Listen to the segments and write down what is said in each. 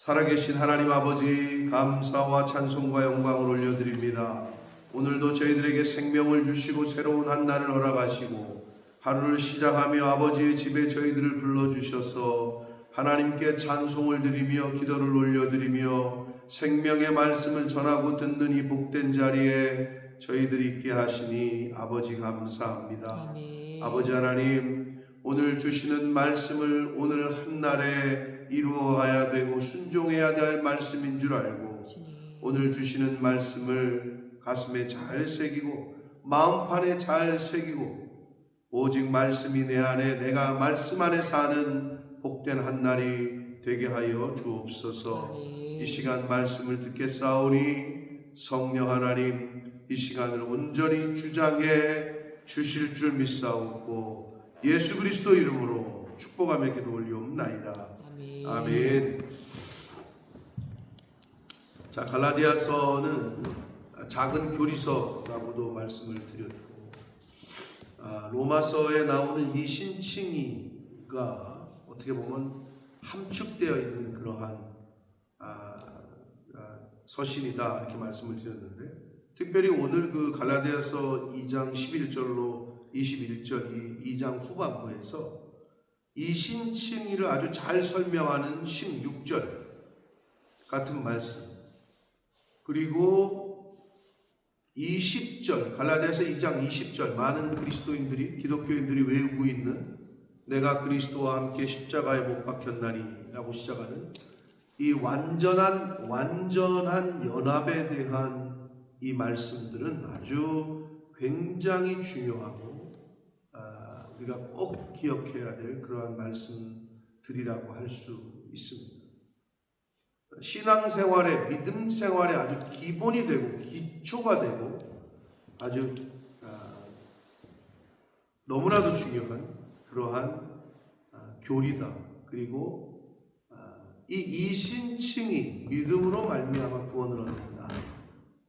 살아계신 하나님 아버지 감사와 찬송과 영광을 올려드립니다. 오늘도 저희들에게 생명을 주시고 새로운 한 날을 허락하시고 하루를 시작하며 아버지의 집에 저희들을 불러주셔서 하나님께 찬송을 드리며 기도를 올려드리며 생명의 말씀을 전하고 듣는 이 복된 자리에 저희들이 있게 하시니 아버지 감사합니다. 아멘. 아버지 하나님, 오늘 주시는 말씀을 오늘 한 날에 이루어가야 되고 순종해야 될 말씀인 줄 알고. 오늘 주시는 말씀을 가슴에 잘 새기고 마음판에 잘 새기고 오직 말씀이 내 안에 내가 말씀 안에 사는 복된 한 날이 되게 하여 주옵소서. 이 시간 말씀을 듣겠사오니 성령 하나님 이 시간을 온전히 주장해 주실 줄 믿사옵고 예수 그리스도 이름으로 축복하며 기도 올리옵나이다. 아멘. 아멘. 자 갈라디아서는 작은 교리서라고도 말씀을 드렸고 아, 로마서에 나오는 이 신칭이가 어떻게 보면 함축되어 있는 그러한 아, 아, 서신이다 이렇게 말씀을 드렸는데 특별히 오늘 그 갈라디아서 2장 11절로 21절 이 2장 후반부에서 이 신칭의를 아주 잘 설명하는 16절 같은 말씀. 그리고 20절 갈라디아서 2장 20절 많은 그리스도인들이 기독교인들이 외우고 있는 내가 그리스도와 함께 십자가에 못 박혔나니 라고 시작하는 이 완전한 완전한 연합에 대한 이 말씀들은 아주 굉장히 중요하고 아, 우리가 꼭 기억해야 될 그러한 말씀들이라고 할 수 있습니다. 신앙생활의 믿음 생활의 아주 기본이 되고 기초가 되고 아주 아, 너무나도 중요한 그러한 아, 교리다. 그리고 아, 이 이신칭이 믿음으로 말미암아 구원을 얻는다.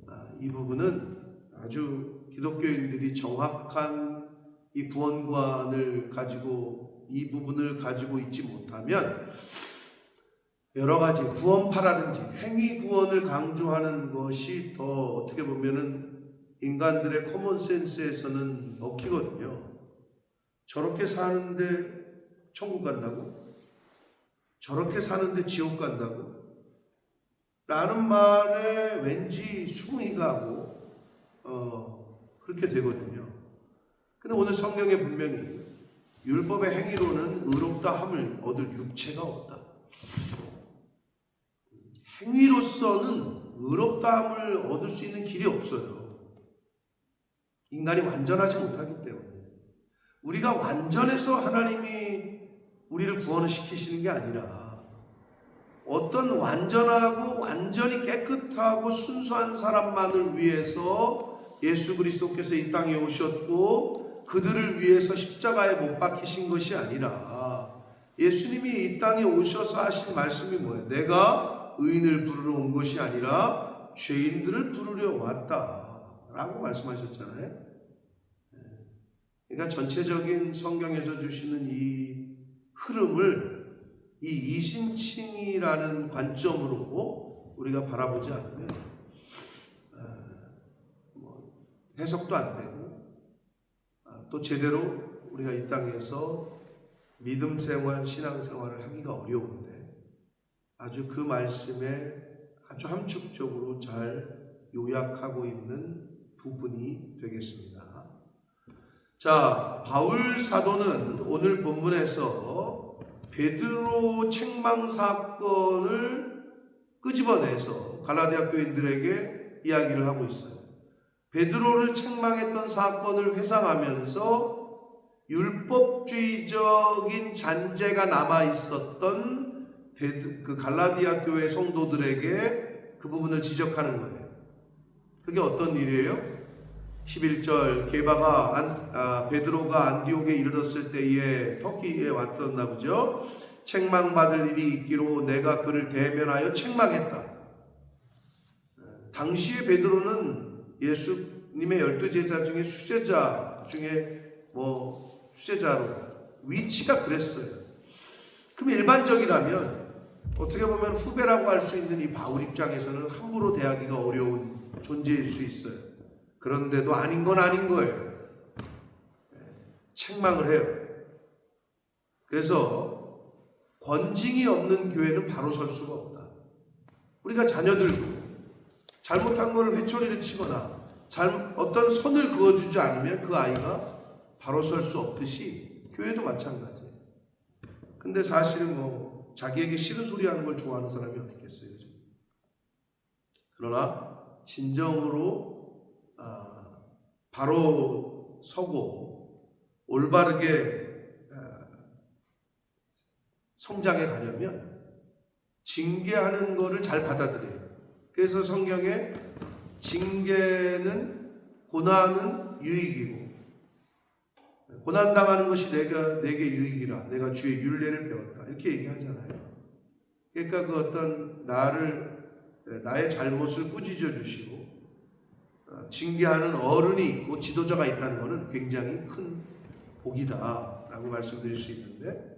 아, 이 부분은 아주 기독교인들이 정확한 이 구원관을 가지고 이 부분을 가지고 있지 못하면 여러 가지 구원파라든지 행위 구원을 강조하는 것이 더 어떻게 보면은 인간들의 코먼 센스에서는 먹히거든요. 저렇게 사는데 천국 간다고? 저렇게 사는데 지옥 간다고? 라는 말에 왠지 숨이 가고 어, 그렇게 되거든요. 근데 오늘 성경에 분명히 율법의 행위로는 의롭다 함을 얻을 육체가 없다. 행위로서는 의롭다 함을 얻을 수 있는 길이 없어요. 인간이 완전하지 못하기 때문에. 우리가 완전해서 하나님이 우리를 구원을 시키시는 게 아니라 어떤 완전하고 완전히 깨끗하고 순수한 사람만을 위해서 예수 그리스도께서 이 땅에 오셨고 그들을 위해서 십자가에 못 박히신 것이 아니라 예수님이 이 땅에 오셔서 하신 말씀이 뭐예요? 내가 의인을 부르러 온 것이 아니라 죄인들을 부르려 왔다 라고 말씀하셨잖아요. 그러니까 전체적인 성경에서 주시는 이 흐름을 이 이신칭이라는 관점으로 우리가 바라보지 않으면 아, 뭐 해석도 안 되고 아, 또 제대로 우리가 이 땅에서 믿음 생활, 신앙 생활을 하기가 어려운데 아주 그 말씀에 아주 함축적으로 잘 요약하고 있는 부분이 되겠습니다. 자, 바울 사도는 오늘 본문에서 베드로 책망 사건을 끄집어내서 갈라디아 교인들에게 이야기를 하고 있어요. 베드로를 책망했던 사건을 회상하면서 율법주의적인 잔재가 남아 있었던 그 갈라디아 교회 성도들에게 그 부분을 지적하는 거예요. 그게 어떤 일이에요? 11절 게바가 안, 아, 베드로가 안디옥에 이르렀을 때에 터키에 왔었나 보죠. 책망받을 일이 있기로 내가 그를 대면하여 책망했다. 당시에 베드로는 예수님의 열두 제자 중에 수제자 중에 뭐 수제자로 위치가 그랬어요. 그럼 일반적이라면 어떻게 보면 후배라고 할 수 있는 이 바울 입장에서는 함부로 대하기가 어려운 존재일 수 있어요. 그런데도 아닌 건 아닌 거예요. 책망을 해요. 그래서 권징이 없는 교회는 바로 설 수가 없다. 우리가 자녀들도 잘못한 거를 회초리를 치거나 잘, 어떤 선을 그어주지 않으면 그 아이가 바로 설 수 없듯이 교회도 마찬가지예요. 근데 사실은 뭐 자기에게 싫은 소리 하는 걸 좋아하는 사람이 어디 있겠어요. 요즘. 그러나 진정으로 아, 바로 서고 올바르게 아, 성장해 가려면 징계하는 거를 잘 받아들여요. 그래서 성경에 징계는 고난은 유익이고 고난 당하는 것이 내가 내게 유익이라 내가 주의 윤례를 배웠다 이렇게 얘기하잖아요. 그러니까 그 어떤 나를 나의 잘못을 꾸짖어 주시고 어, 징계하는 어른이 있고 지도자가 있다는 것은 굉장히 큰 복이다라고 말씀드릴 수 있는데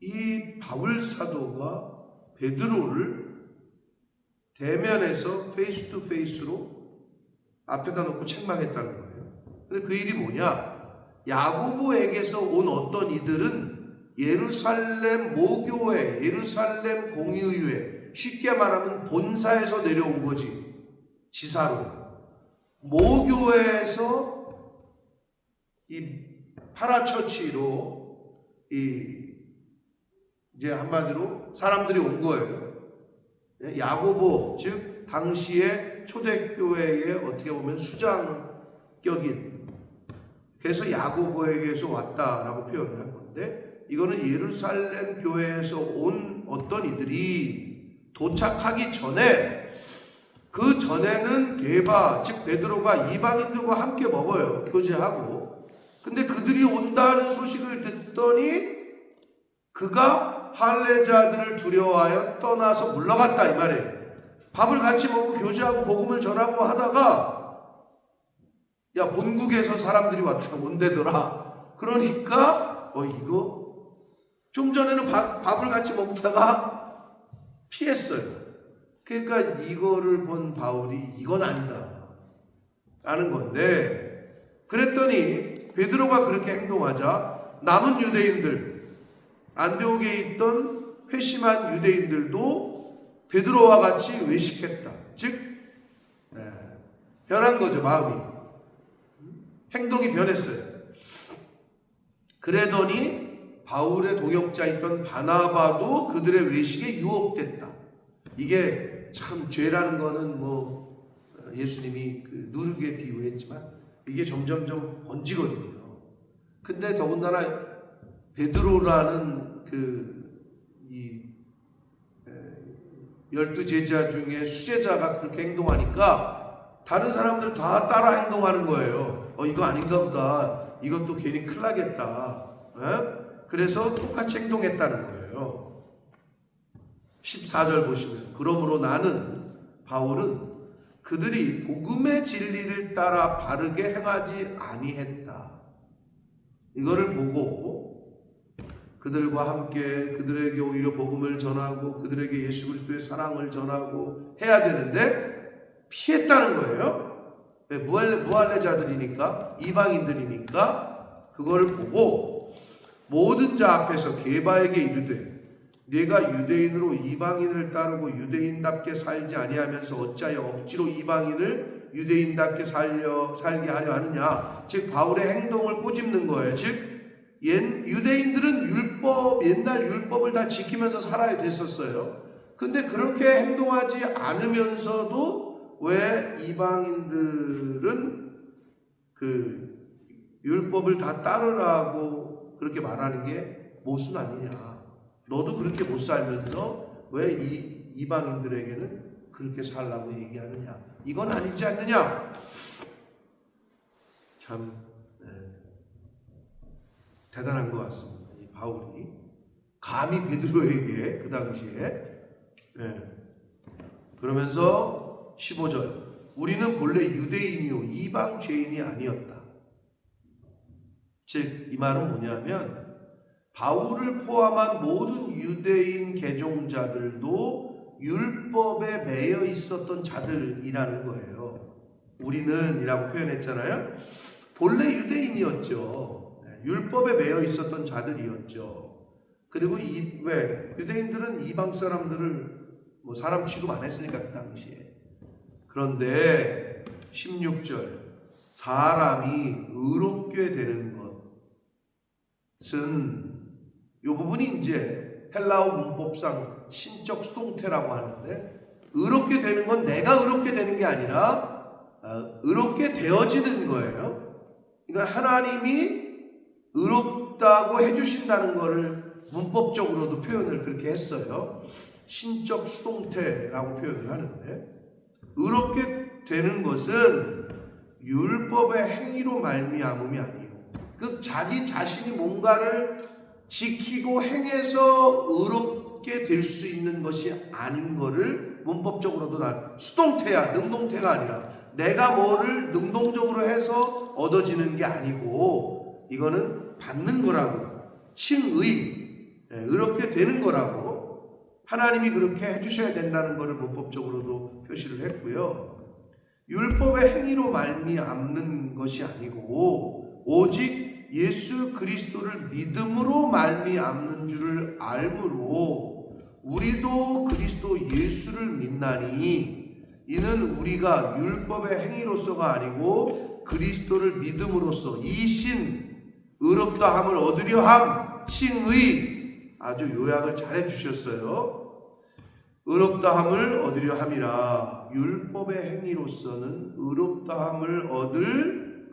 이 바울 사도가 베드로를 대면에서 페이스 투 페이스로 앞에다 놓고 책망했다는 거예요. 근데 그 일이 뭐냐? 야고보에게서 온 어떤 이들은 예루살렘 모교회, 예루살렘 공의회, 쉽게 말하면 본사에서 내려온 거지. 지사로. 모교회에서 이 파라처치로 이 이제 한마디로 사람들이 온 거예요. 예, 야고보 즉 당시의 초대교회의 어떻게 보면 수장격인 그래서 야고보에게서 왔다라고 표현을 한 건데 이거는 예루살렘 교회에서 온 어떤 이들이 도착하기 전에 그 전에는 게바 즉 베드로가 이방인들과 함께 먹어요 교제하고. 근데 그들이 온다는 소식을 듣더니 그가 할례자들을 두려워하여 떠나서 물러갔다 이 말이에요. 밥을 같이 먹고 교제하고 복음을 전하고 하다가 야 본국에서 사람들이 왔다 온대더라. 그러니까 어 이거 좀 전에는 밥, 밥을 같이 먹다가 피했어요. 그러니까 이거를 본 바울이 이건 아니다. 라는 건데 그랬더니 베드로가 그렇게 행동하자 남은 유대인들 안디옥에 있던 회심한 유대인들도 베드로와 같이 외식했다. 즉 네, 변한 거죠 마음이 행동이 변했어요. 그러더니 바울의 동역자 있던 바나바도 그들의 외식에 유혹됐다. 이게 참 죄라는 거는 뭐 예수님이 그 누르게 비유했지만 이게 점점점 번지거든요. 근데 더군다나 베드로라는 그이 열두 제자 중에 수제자가 그렇게 행동하니까 다른 사람들 다 따라 행동하는 거예요. 어 이거 아닌가 보다. 이것도 괜히 큰일 나겠다. 에? 그래서 똑같이 행동했다는 거예요. 14절 보시면 그러므로 나는 바울은 그들이 복음의 진리를 따라 바르게 행하지 아니했다. 이거를 보고 그들과 함께 그들에게 오히려 복음을 전하고 그들에게 예수 그리스도의 사랑을 전하고 해야 되는데 피했다는 거예요. 왜? 무할레, 무할레자들이니까 이방인들이니까 그걸 보고 모든 자 앞에서 게바에게 이르되 내가 유대인으로 이방인을 따르고 유대인답게 살지 아니하면서 어찌하여 억지로 이방인을 유대인답게 살려 살게 하려 하느냐 즉 바울의 행동을 꼬집는 거예요 즉 옛 유대인들은 율 법 옛날 율법을 다 지키면서 살아야 됐었어요 근데 그렇게 행동하지 않으면서도 왜 이방인들은 그 율법을 다 따르라고 그렇게 말하는 게 모순 아니냐 너도 그렇게 못 살면서 왜 이 이방인들에게는 그렇게 살라고 얘기하느냐? 이건 아니지 않느냐? 참 네. 대단한 것 같습니다. 이 바울이 감히 베드로에게 그 당시에 네. 그러면서 15절 우리는 본래 유대인이요 이방 죄인이 아니었다. 즉 이 말은 뭐냐면 바울을 포함한 모든 유대인 개종자들도 율법에 매여 있었던 자들이라는 거예요. 우리는 이라고 표현했잖아요. 본래 유대인이었죠. 네, 율법에 매여 있었던 자들이었죠. 그리고 이, 왜? 유대인들은 이방 사람들을 뭐 사람 취급 안 했으니까 그 당시에. 그런데 16절 사람이 의롭게 되는 것은 이 부분이 이제 헬라어 문법상 신적 수동태라고 하는데 의롭게 되는 건 내가 의롭게 되는 게 아니라 어, 의롭게 되어지는 거예요. 그러니까 하나님이 의롭다고 해주신다는 것을 문법적으로도 표현을 그렇게 했어요. 신적 수동태라고 표현을 하는데 의롭게 되는 것은 율법의 행위로 말미암음이 아니에요. 그 자기 자신이 뭔가를 지키고 행해서 의롭게 될 수 있는 것이 아닌 거를 문법적으로도 난 수동태야 능동태가 아니라 내가 뭐를 능동적으로 해서 얻어지는 게 아니고 이거는 받는 거라고 칭의 예, 의롭게 되는 거라고 하나님이 그렇게 해주셔야 된다는 것을 문법적으로도 표시를 했고요. 율법의 행위로 말미암는 것이 아니고 오직 예수 그리스도를 믿음으로 말미암는 줄을 알므로 우리도 그리스도 예수를 믿나니 이는 우리가 율법의 행위로서가 아니고 그리스도를 믿음으로써 이 신 의롭다 함을 얻으려 함 칭의 아주 요약을 잘 해 주셨어요. 의롭다 함을 얻으려 함이라 율법의 행위로서는 의롭다 함을 얻을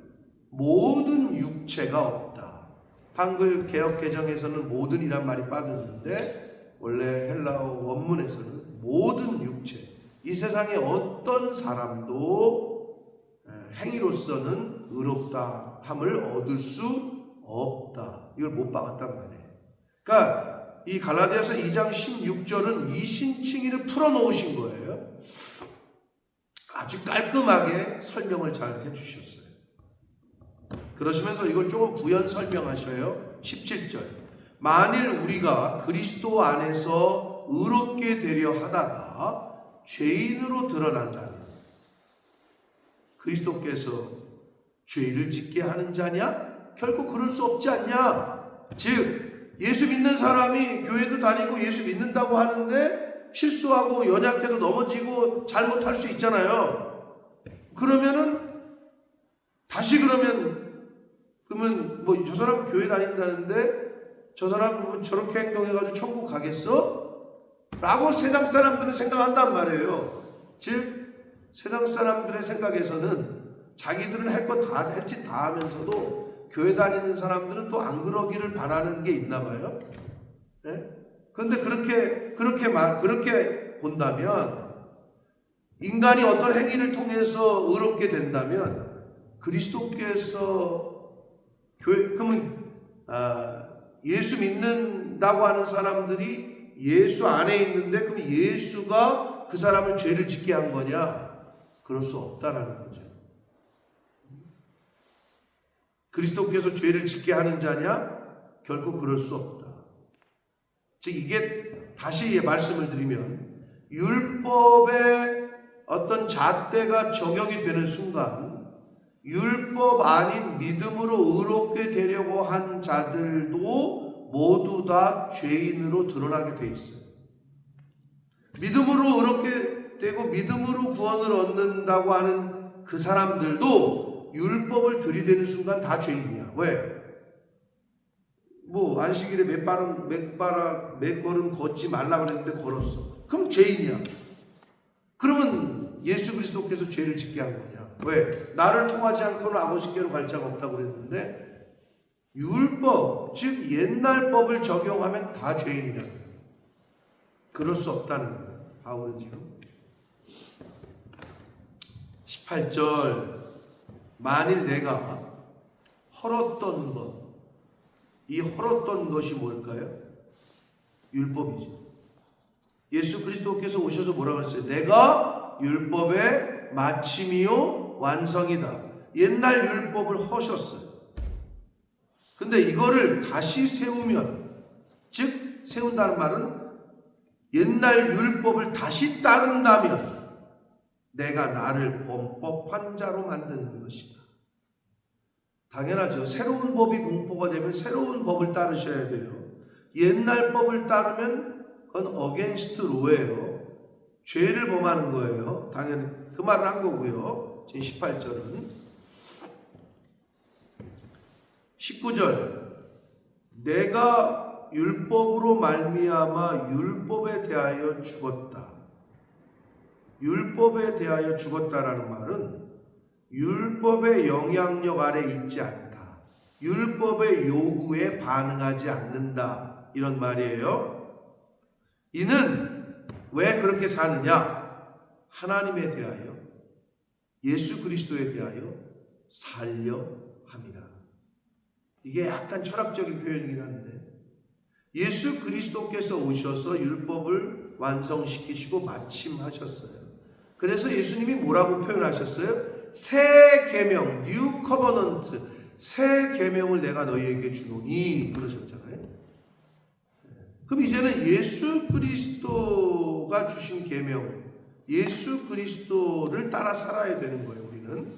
모든 육체가 없다. 한글 개혁 개정에서는 모든이란 말이 빠졌는데 원래 헬라어 원문에서는 모든 육체. 이 세상에 어떤 사람도 행위로서는 의롭다 함을 얻을 수 없다. 이걸 못 박았단 말이에요. 그러니까 이 갈라디아서 2장 16절은 이 신칭의를 풀어놓으신 거예요. 아주 깔끔하게 설명을 잘 해주셨어요. 그러시면서 이걸 조금 부연 설명하셔요. 17절. 만일 우리가 그리스도 안에서 의롭게 되려 하다가 죄인으로 드러난다면 그리스도께서 죄를 짓게 하는 자냐? 결코 그럴 수 없지 않냐? 즉 예수 믿는 사람이 교회도 다니고 예수 믿는다고 하는데 실수하고 연약해도 넘어지고 잘못할 수 있잖아요. 그러면은 다시 그러면 그러면 뭐 저 사람 교회 다닌다는데 저 사람 뭐 저렇게 행동해가지고 천국 가겠어? 라고 세상 사람들은 생각한단 말이에요. 즉 세상 사람들의 생각에서는 자기들은 할 거 다 할지 다 하면서도 교회 다니는 사람들은 또 안 그러기를 바라는 게 있나 봐요. 네? 그런데 그렇게 그렇게 막 그렇게 본다면 인간이 어떤 행위를 통해서 의롭게 된다면 그리스도께서 교회 그러면 아, 예수 믿는다고 하는 사람들이 예수 안에 있는데 그럼 예수가 그 사람을 죄를 짓게 한 거냐? 그럴 수 없다라는 거죠. 그리스도께서 죄를 짓게 하는 자냐? 결코 그럴 수 없다. 즉 이게 다시 말씀을 드리면 율법의 어떤 잣대가 적용이 되는 순간 율법 아닌 믿음으로 의롭게 되려고 한 자들도 모두 다 죄인으로 드러나게 돼 있어요. 믿음으로 의롭게 되고 믿음으로 구원을 얻는다고 하는 그 사람들도 율법을 들이대는 순간 다 죄인이야. 왜? 뭐 안식일에 몇 발음 몇 발음 몇 걸음 걷지 말라 그랬는데 걸었어. 그럼 죄인이야. 그러면 예수 그리스도께서 죄를 짓게 한 거냐? 왜? 나를 통하지 않고는 아버지께로 갈 자가 없다고 그랬는데 율법, 즉 옛날 법을 적용하면 다 죄인이라. 그럴 수 없다는 거예요. 바울은 지금 18절 만일 내가 헐었던 것, 이 헐었던 것이 뭘까요? 율법이죠. 예수 그리스도께서 오셔서 뭐라 그랬어요? 내가 율법의 마침이요 완성이다. 옛날 율법을 허셨어요. 근데 이거를 다시 세우면 세운다는 말은 옛날 율법을 다시 따른다면 내가 나를 범법한 자로 만드는 것이다. 당연하죠. 새로운 법이 공포가 되면 새로운 법을 따르셔야 돼요. 옛날 법을 따르면 그건 어게인스트 로예요. 죄를 범하는 거예요. 당연히 그 말을 한 거고요. 지금 18절은 19절 내가 율법으로 말미암아 율법에 대하여 죽었다. 율법에 대하여 죽었다라는 말은 율법의 영향력 아래 있지 않다. 율법의 요구에 반응하지 않는다. 이런 말이에요. 이는 왜 그렇게 사느냐? 하나님에 대하여 예수 그리스도에 대하여 살려 함이라. 이게 약간 철학적인 표현이긴 한데 예수 그리스도께서 오셔서 율법을 완성시키시고 마침하셨어요. 그래서 예수님이 뭐라고 표현하셨어요? 새 계명, 뉴 커버넌트, 새 계명을 내가 너희에게 주노니 그러셨잖아요. 그럼 이제는 예수 그리스도가 주신 계명, 예수 그리스도를 따라 살아야 되는 거예요. 우리는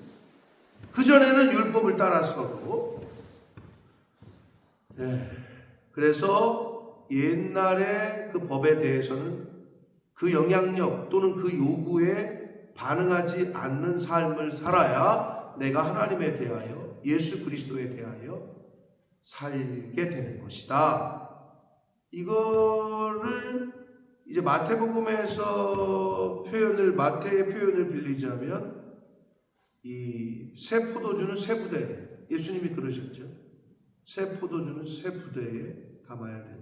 그 전에는 율법을 따랐어도 예. 그래서 옛날에 그 법에 대해서는 그 영향력 또는 그 요구에 반응하지 않는 삶을 살아야 내가 하나님에 대하여 예수 그리스도에 대하여 살게 되는 것이다. 이거를 이제 마태복음에서 표현을 마태의 표현을 빌리자면 이 새 포도주는 새 부대 예수님이 그러셨죠. 새 포도주는 새 부대에 담아야 된다.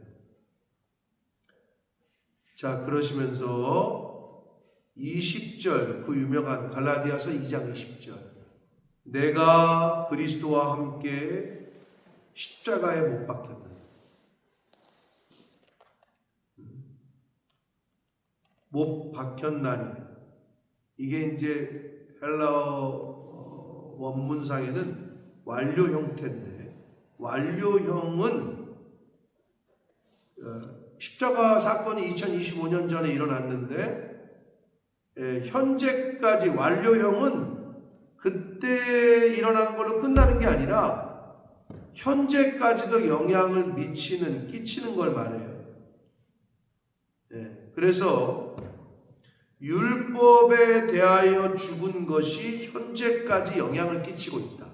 자, 그러시면서 20절 그 유명한 갈라디아서 2장 20절 내가 그리스도와 함께 십자가에 못 박혔다. 못 박혔나니 이게 이제 헬라어 원문상에는 완료 형태인데 완료형은 어, 십자가 사건이 2025년 전에 일어났는데 에, 현재까지 완료형은 그때 일어난 걸로 끝나는 게 아니라 현재까지도 영향을 미치는 끼치는 걸 말해요. 예, 그래서 율법에 대하여 죽은 것이 현재까지 영향을 끼치고 있다.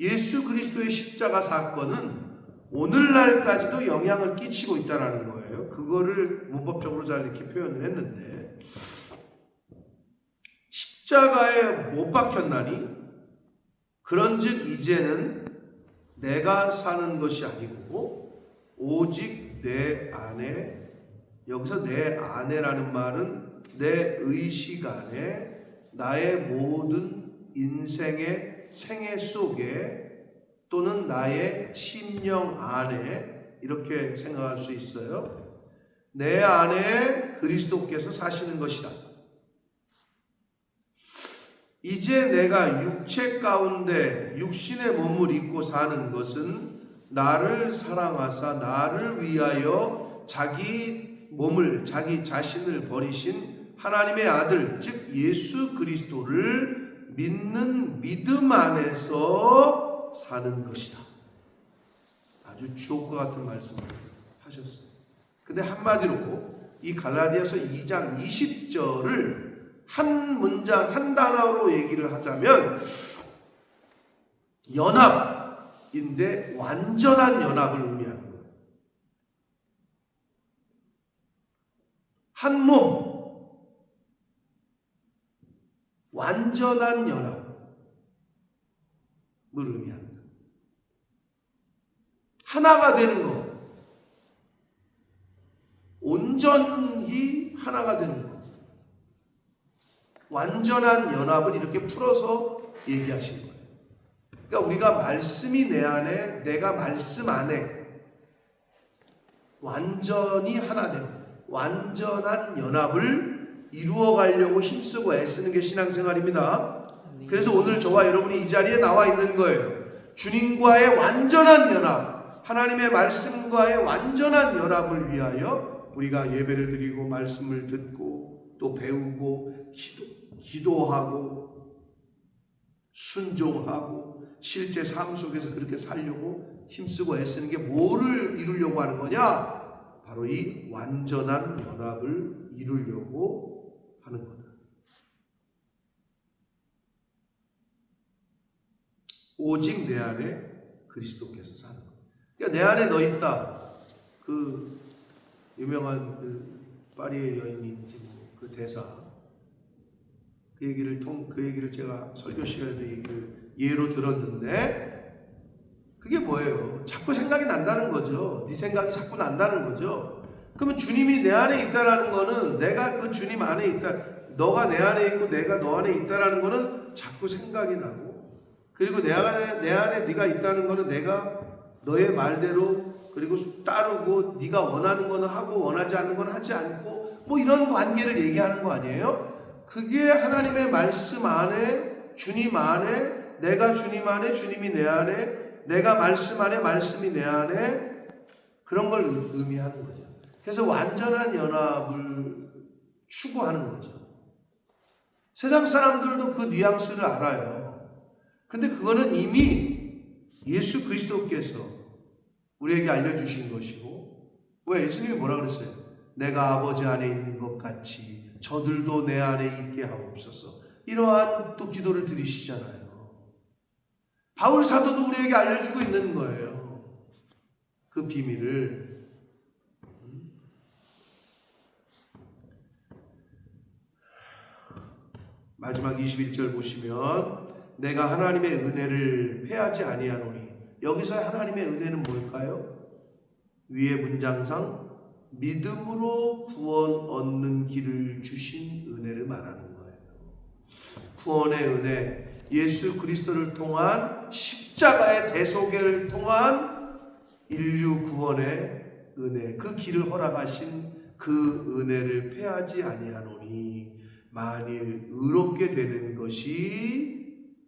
예수 그리스도의 십자가 사건은 오늘날까지도 영향을 끼치고 있다라는 거예요. 그거를 문법적으로 잘 이렇게 표현을 했는데 십자가에 못 박혔나니 그런즉 이제는 내가 사는 것이 아니고 오직 내 안에 여기서 내 안에라는 말은 내 의식 안에 나의 모든 인생의 생애 속에 또는 나의 심령 안에 이렇게 생각할 수 있어요. 내 안에 그리스도께서 사시는 것이다. 이제 내가 육체 가운데 육신의 몸을 입고 사는 것은 나를 사랑하사 나를 위하여 자기 몸을 자기 자신을 버리신 하나님의 아들 즉 예수 그리스도를 믿는 믿음 안에서 사는 것이다. 아주 주옥과 같은 말씀을 하셨어요. 근데 한마디로 이 갈라디아서 2장 20절을 한 문장 한 단어로 얘기를 하자면 연합인데 완전한 연합을 의미하는. 한 몸, 완전한 연합을 의미합니다. 하나가 되는 것, 온전히 하나가 되는 것. 완전한 연합을 이렇게 풀어서 얘기하신 거예요. 그러니까 우리가 말씀이 내 안에, 내가 말씀 안에 완전히 하나 되는 완전한 연합을 이루어 가려고 힘쓰고 애쓰는 게 신앙생활입니다. 그래서 오늘 저와 여러분이 이 자리에 나와 있는 거예요. 주님과의 완전한 연합, 하나님의 말씀과의 완전한 연합을 위하여 우리가 예배를 드리고 말씀을 듣고 또 배우고 기도, 기도하고 순종하고 실제 삶 속에서 그렇게 살려고 힘쓰고 애쓰는 게 뭐를 이루려고 하는 거냐? 바로 이 완전한 연합을 이루려고 하는 거다. 오직 내 안에 그리스도께서 사는 것. 그러니까 내 안에 너 있다. 그 유명한 그 파리의 여인인지 뭐 그 대사 그 얘기를 통 그 얘기를 제가 설교 시간에도 얘기를 예로 들었는데 그게 뭐예요? 자꾸 생각이 난다는 거죠. 네 생각이 자꾸 난다는 거죠. 그러면 주님이 내 안에 있다라는 거는 내가 그 주님 안에 있다. 너가 내 안에 있고 내가 너 안에 있다라는 거는 자꾸 생각이 나고 그리고 내 안에 내 안에 네가 있다는 거는 내가 너의 말대로 그리고 따르고 네가 원하는 거는 하고 원하지 않는 건 하지 않고 뭐 이런 관계를 얘기하는 거 아니에요? 그게 하나님의 말씀 안에 주님 안에 내가 주님 안에 주님이 내 안에 내가 말씀 안에 말씀이 내 안에 그런 걸 의- 의미하는 거죠. 그래서 완전한 연합을 추구하는 거죠. 세상 사람들도 그 뉘앙스를 알아요. 근데 그거는 이미 예수 그리스도께서 우리에게 알려주신 것이고, 왜 예수님이 뭐라 그랬어요? 내가 아버지 안에 있는 것 같이 저들도 내 안에 있게 하옵소서. 이러한 또 기도를 드리시잖아요. 바울 사도도 우리에게 알려주고 있는 거예요. 그 비밀을. 마지막 21절 보시면 내가 하나님의 은혜를 패하지 아니하노니 여기서 하나님의 은혜는 뭘까요? 위의 문장상 믿음으로 구원 얻는 길을 주신 은혜를 말하는 거예요. 구원의 은혜, 예수 그리스도를 통한 십자가의 대속을 통한 인류 구원의 은혜, 그 길을 허락하신 그 은혜를 패하지 아니하노니 만일 의롭게 되는 것이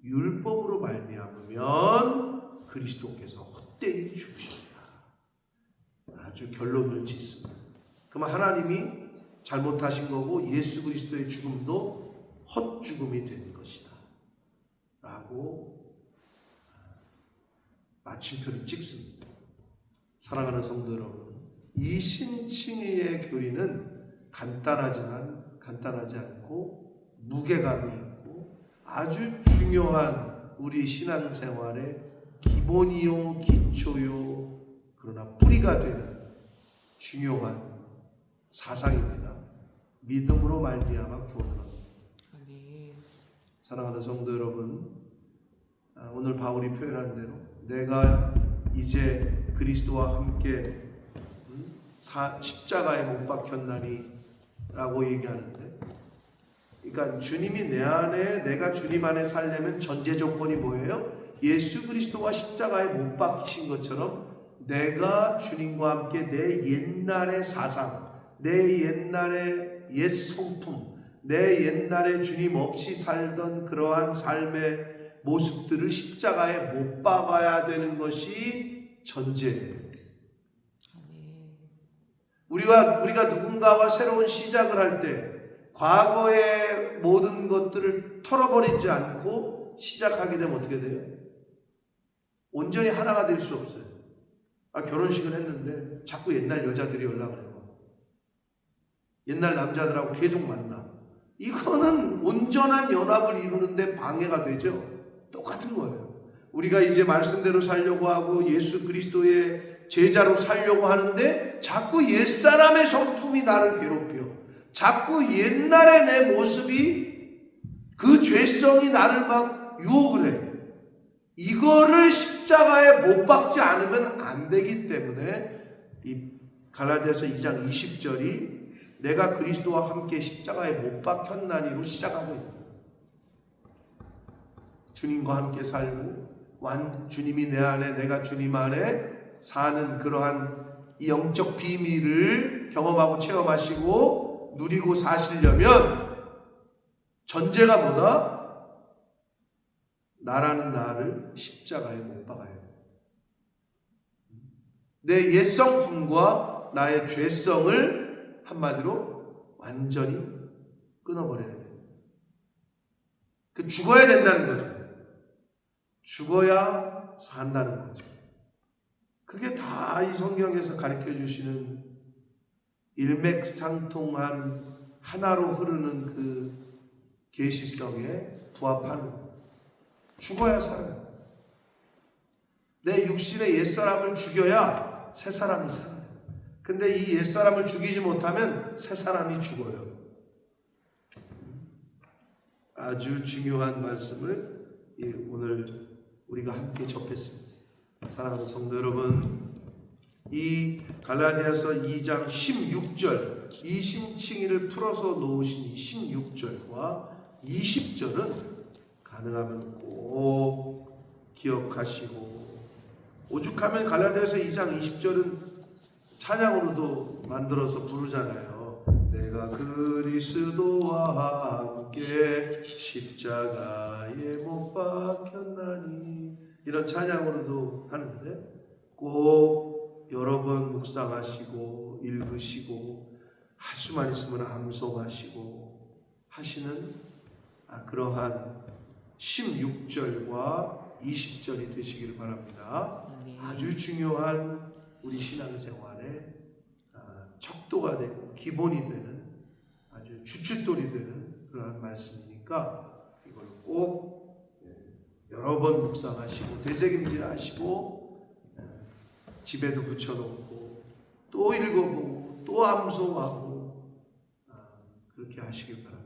율법으로 말미암으면 그리스도께서 헛되이 죽으셨다. 아주 결론을 짓습니다. 그러면 하나님이 잘못하신 거고 예수 그리스도의 죽음도 헛죽음이 된 것이다. 라고 마침표를 찍습니다. 사랑하는 성도 여러분, 이 신칭의의 교리는 간단하지만 간단하지 않고 무게감이 아주 중요한 우리 신앙생활의 기본이요 기초요 그러나 뿌리가 되는 중요한 사상입니다. 믿음으로 말미암아 구원을. 사랑하는 성도 여러분, 아, 오늘 바울이 표현한 대로 내가 이제 그리스도와 함께 음, 사- 십자가에 못 박혔나니라고 얘기하는데, 그러니까 주님이 내 안에 내가 주님 안에 살려면 전제 조건이 뭐예요? 예수 그리스도가 십자가에 못 박히신 것처럼 내가 주님과 함께 내 옛날의 사상, 내 옛날의 옛 성품, 내 옛날에 주님 없이 살던 그러한 삶의 모습들을 십자가에 못 박아야 되는 것이 전제예요. 우리가 우리가 누군가와 새로운 시작을 할 때 과거의 모든 것들을 털어버리지 않고 시작하게 되면 어떻게 돼요? 온전히 하나가 될 수 없어요. 아 결혼식을 했는데 자꾸 옛날 여자들이 연락을 해요. 옛날 남자들하고 계속 만나. 이거는 온전한 연합을 이루는데 방해가 되죠. 똑같은 거예요. 우리가 이제 말씀대로 살려고 하고 예수 그리스도의 제자로 살려고 하는데 자꾸 옛사람의 성품이 나를 괴롭혀. 자꾸 옛날의 내 모습이 그 죄성이 나를 막 유혹을 해. 이거를 십자가에 못 박지 않으면 안 되기 때문에 이 갈라디아서 2장 20절이 내가 그리스도와 함께 십자가에 못 박혔나니로 시작하고 있다. 주님과 함께 살고 완 주님이 내 안에 내가 주님 안에 사는 그러한 이 영적 비밀을 경험하고 체험하시고 누리고 사시려면 전제가 뭐다? 나라는 나를 십자가에 못 박아야 돼. 내 옛성품과 나의 죄성을 한마디로 완전히 끊어버려야 돼요. 그 죽어야 된다는 거죠. 죽어야 산다는 거죠. 그게 다 이 성경에서 가르쳐 주시는 일맥상통한 하나로 흐르는 그 계시성에 거예요. 죽어야 살아요. 내 육신의 옛사람을 죽여야 새 사람이 살아요. 근데 이 옛사람을 죽이지 못하면 새 사람이 죽어요. 아주 중요한 말씀을 이 오늘 우리가 함께 접했습니다. 사랑하는 성도 여러분, 이 갈라디아서 2장 16절 이 신칭의를 풀어서 놓으신 이 16절과 20절은 가능하면 꼭 기억하시고 오죽하면 갈라디아서 2장 20절은 찬양으로도 만들어서 부르잖아요. 내가 그리스도와 함께 십자가에 못 박혔나니 이런 찬양으로도 하는데 꼭 여러 번 묵상하시고 읽으시고 할 수만 있으면 암송하시고 하시는 아, 그러한 16절과 20절이 되시기를 바랍니다. 아멘. 아주 중요한 우리 신앙생활의 아, 척도가 되고 기본이 되는 아주 주춧돌이 되는 그러한 말씀이니까 이걸 꼭 예, 여러 번 묵상하시고 되새김질 하시고 예, 집에도 붙여놓고 또 읽어보고 또 암송하고 아, 그렇게 하시길 바랍니다.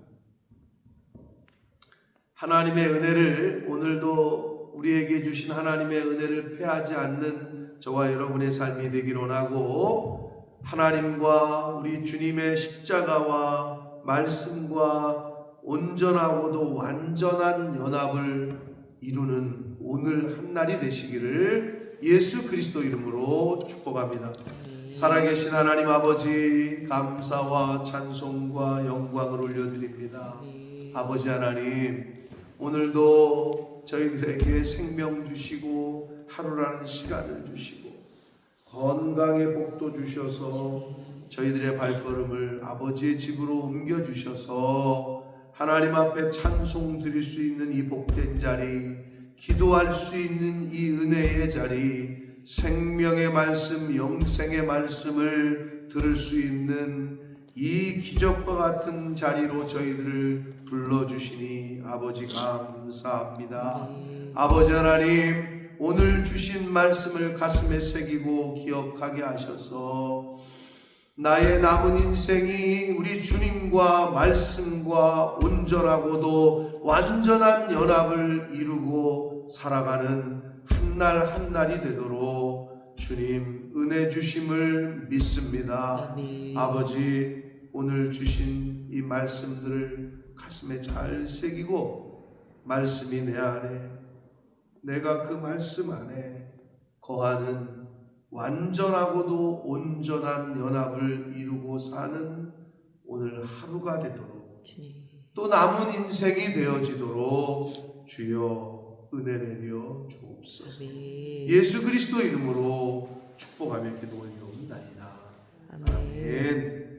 하나님의 은혜를 오늘도 우리에게 주신 하나님의 은혜를 패하지 않는 저와 여러분의 삶이 되기를 원하고 하나님과 우리 주님의 십자가와 말씀과 온전하고도 완전한 연합을 이루는 오늘 한 날이 되시기를 예수 그리스도 이름으로 축복합니다. 살아계신 하나님 아버지 감사와 찬송과 영광을 올려드립니다. 아버지 하나님, 오늘도 저희들에게 생명 주시고 하루라는 시간을 주시고 건강의 복도 주셔서 저희들의 발걸음을 아버지의 집으로 옮겨 주셔서 하나님 앞에 찬송 드릴 수 있는 이 복된 자리, 기도할 수 있는 이 은혜의 자리, 생명의 말씀, 영생의 말씀을 들을 수 있는 이 기적과 같은 자리로 저희들을 불러주시니 아버지 감사합니다. 아버지 하나님, 오늘 주신 말씀을 가슴에 새기고 기억하게 하셔서 나의 남은 인생이 우리 주님과 말씀과 온전하고도 완전한 연합을 이루고 살아가는 한 날 한날이 되도록 주님 은혜 주심을 믿습니다. 아멘. 아버지 오늘 주신 이 말씀들을 가슴에 잘 새기고 말씀이 내 안에 내가 그 말씀 안에 거하는 완전하고도 온전한 연합을 이루고 사는 오늘 하루가 되도록. 또 남은 인생이 되어지도록 주여 은혜 내려 주옵소서. 예수 그리스도 이름으로 축복하며 기도 올려옵나이다. 아멘. 아멘.